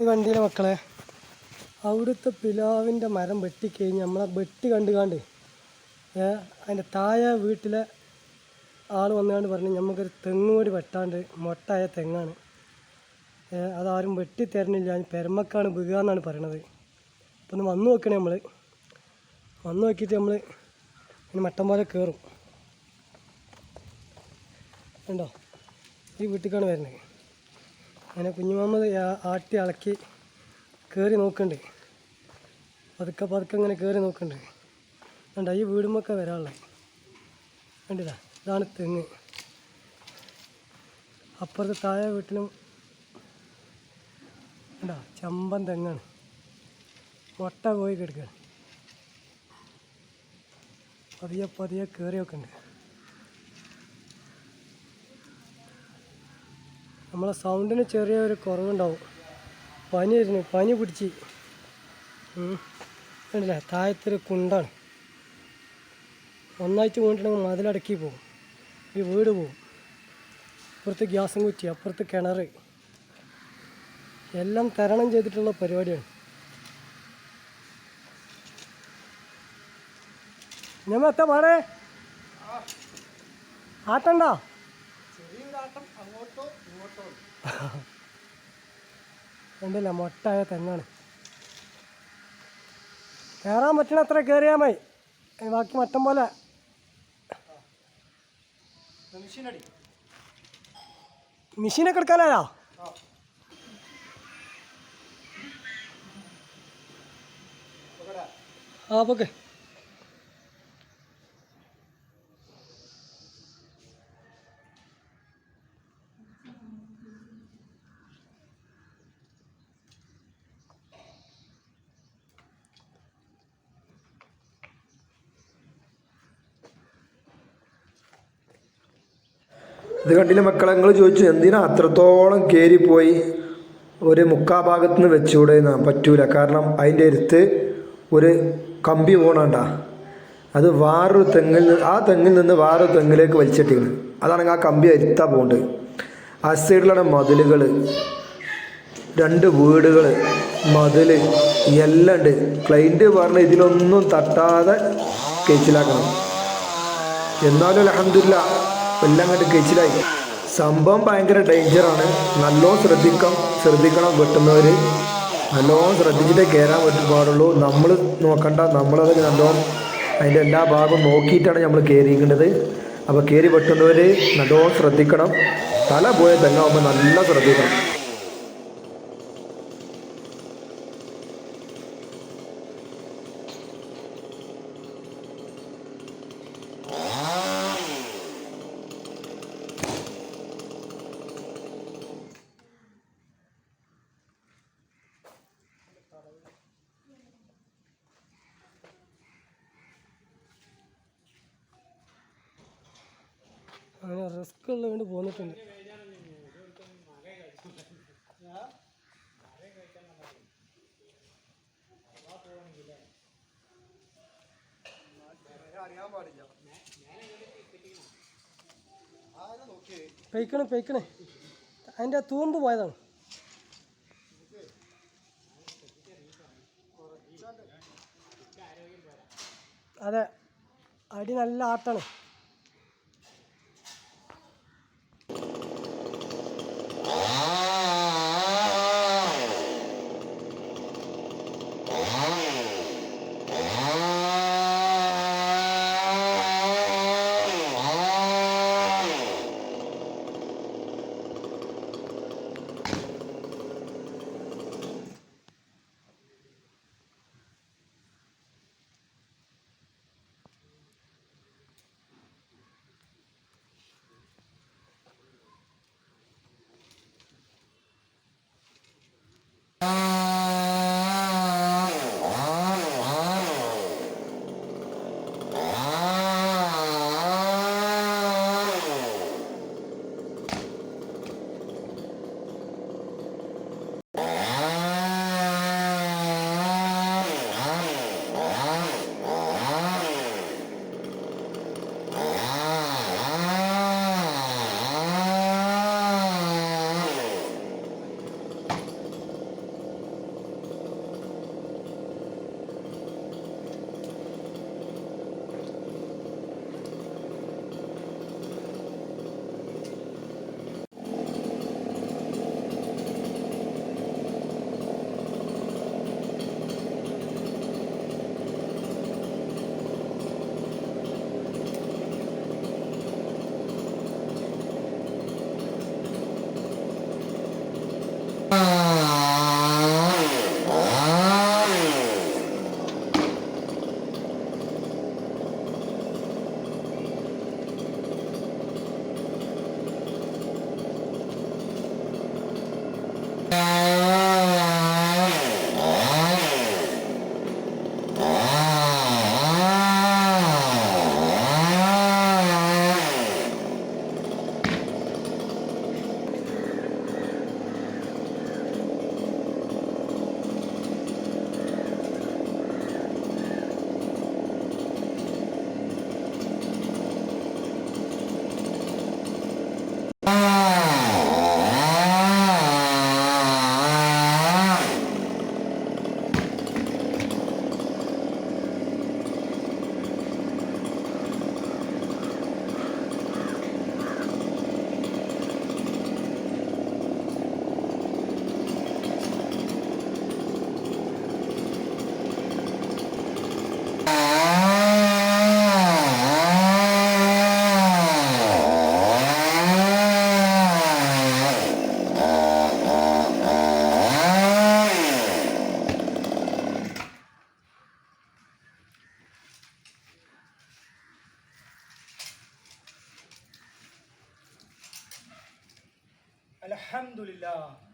ഈ വണ്ടിയിലെ മക്കളെ അവിടുത്തെ പിലാവിന്റെ മരം വെട്ടിക്കഴിഞ്ഞ് നമ്മളെ വെട്ടി കണ്ട് കണ്ട് അതിന്റെ താഴെ വീട്ടിലെ ആൾ വന്നുകൊണ്ട് പറഞ്ഞു നമുക്കൊരു തെങ്ങ് കൂടി വെട്ടാണ്ട് മൊട്ടായ തെങ്ങാണ്. അതാരും വെട്ടി തരണില്ല പെരമക്കാണ് വീഴുക എന്നാണ് പറയണത്. അപ്പം ഒന്ന് വന്ന് നോക്കണേ നമ്മൾ വന്നു നോക്കിയിട്ട് നമ്മൾ ഇനി മട്ടം പോലെ കയറും ഉണ്ടോ ഈ വീട്ടിലേക്കാണ് വരുന്നത് അങ്ങനെ കുഞ്ഞുമുഹമ്മദ് ആ- ആട്ടി ഇളക്കി കയറി നോക്കുന്നുണ്ട് പതുക്കെ പതുക്കെ ഇങ്ങനെ കയറി നോക്കുന്നുണ്ട് കണ്ടോ ഈ വീടുമൊക്കെ വരാനുള്ളത്. കണ്ടില്ല? ഇതാണ് തെങ്ങ്. അപ്പുറത്തെ താഴെ വീട്ടിലും കണ്ടോ ചമ്പൻ തെങ്ങാണ്. മുട്ട പോയി കിടക്കുകയാണ് പതിയെ പതിയെ കയറി വെക്കുന്നുണ്ട് നമ്മളെ സൗണ്ടിന് ചെറിയൊരു കുറവുണ്ടാവും. പനി വരുന്നു. പനി പിടിച്ച്. കണ്ടില്ലേ? താഴത്തൊരു കുണ്ടാണ്. ഒന്നായിട്ട് വീണിട്ടുണ്ടെങ്കിൽ മതിലടക്കി പോകും. ഈ വീട് പോകും. അപ്പുറത്ത് ഗ്യാസും കുറ്റി അപ്പുറത്ത് കിണർ എല്ലാം തരണം ചെയ്തിട്ടുള്ള പരിപാടിയാണ്. ഞമ്മ എത്താ പാടേ? ആട്ടണ്ടോ? കണ്ടില്ല മൊട്ടായ തെങ്ങാണ് കയറാൻ പറ്റണ അത്ര കയറിയാൽ മതി. ബാക്കി മട്ടം പോലെ. മെഷീനൊക്കെ എടുക്കാനായോ? ആ പൊക്കെ. ഇത് കണ്ടില്ല മക്കളെ നിങ്ങൾ ചോദിച്ചു എന്തിനാ അത്രത്തോളം കയറിപ്പോയി ഒരു മുക്കാ ഭാഗത്ത് നിന്ന് വെച്ചുകൂടെ പറ്റൂല. കാരണം അതിന്റെ അടുത്ത് ഒരു കമ്പി പോകണണ്ട അത് വേറൊരു തെങ്ങിൽ ആ തെങ്ങിൽ നിന്ന് വേറൊരു തെങ്ങിലേക്ക് വലിച്ചിട്ടിരുന്നു അതാണെങ്കിൽ ആ കമ്പി അരുത്താ പോകേണ്ടത് ആ സൈഡിലാണ് മതിലുകൾ രണ്ട് വീടുകൾ മതിൽ എല്ലാം ഉണ്ട് ക്ലൈന്റ് പറഞ്ഞ ഇതിലൊന്നും തട്ടാതെ കേച്ചിലാക്കണം എന്നാലും അലഹമില്ല എല്ലാം അങ്ങോട്ട് കെച്ചിലായി സംഭവം ഭയങ്കര ഡേഞ്ചറാണ് നല്ലോണം ശ്രദ്ധിക്കാം. ശ്രദ്ധിക്കണം വെട്ടുന്നവർ നല്ലോണം ശ്രദ്ധിച്ചിട്ടേ കയറാൻ പാടുള്ളൂ നമ്മൾ നോക്കണ്ട. നമ്മളത് നല്ലോണം അതിന്റെ എല്ലാ ഭാഗവും നോക്കിയിട്ടാണ് നമ്മൾ കയറിയിരിക്കുന്നത് അപ്പോൾ കയറി വെട്ടുന്നവർ നല്ലോണം ശ്രദ്ധിക്കണം. തല പോയ തെങ്ങാവുമ്പോൾ നല്ല ശ്രദ്ധിക്കണം. അങ്ങനെ റിസ്ക് ഉള്ളത് കൊണ്ട് പോന്നിട്ടുണ്ട്. പെയ്ക്കണേ പെയ്ക്കണേ. അതിന്റെ തൂമ്പ് പോയതാണ്. അതെ അടി നല്ല ആട്ടാണ്. Uh... الحمد لله.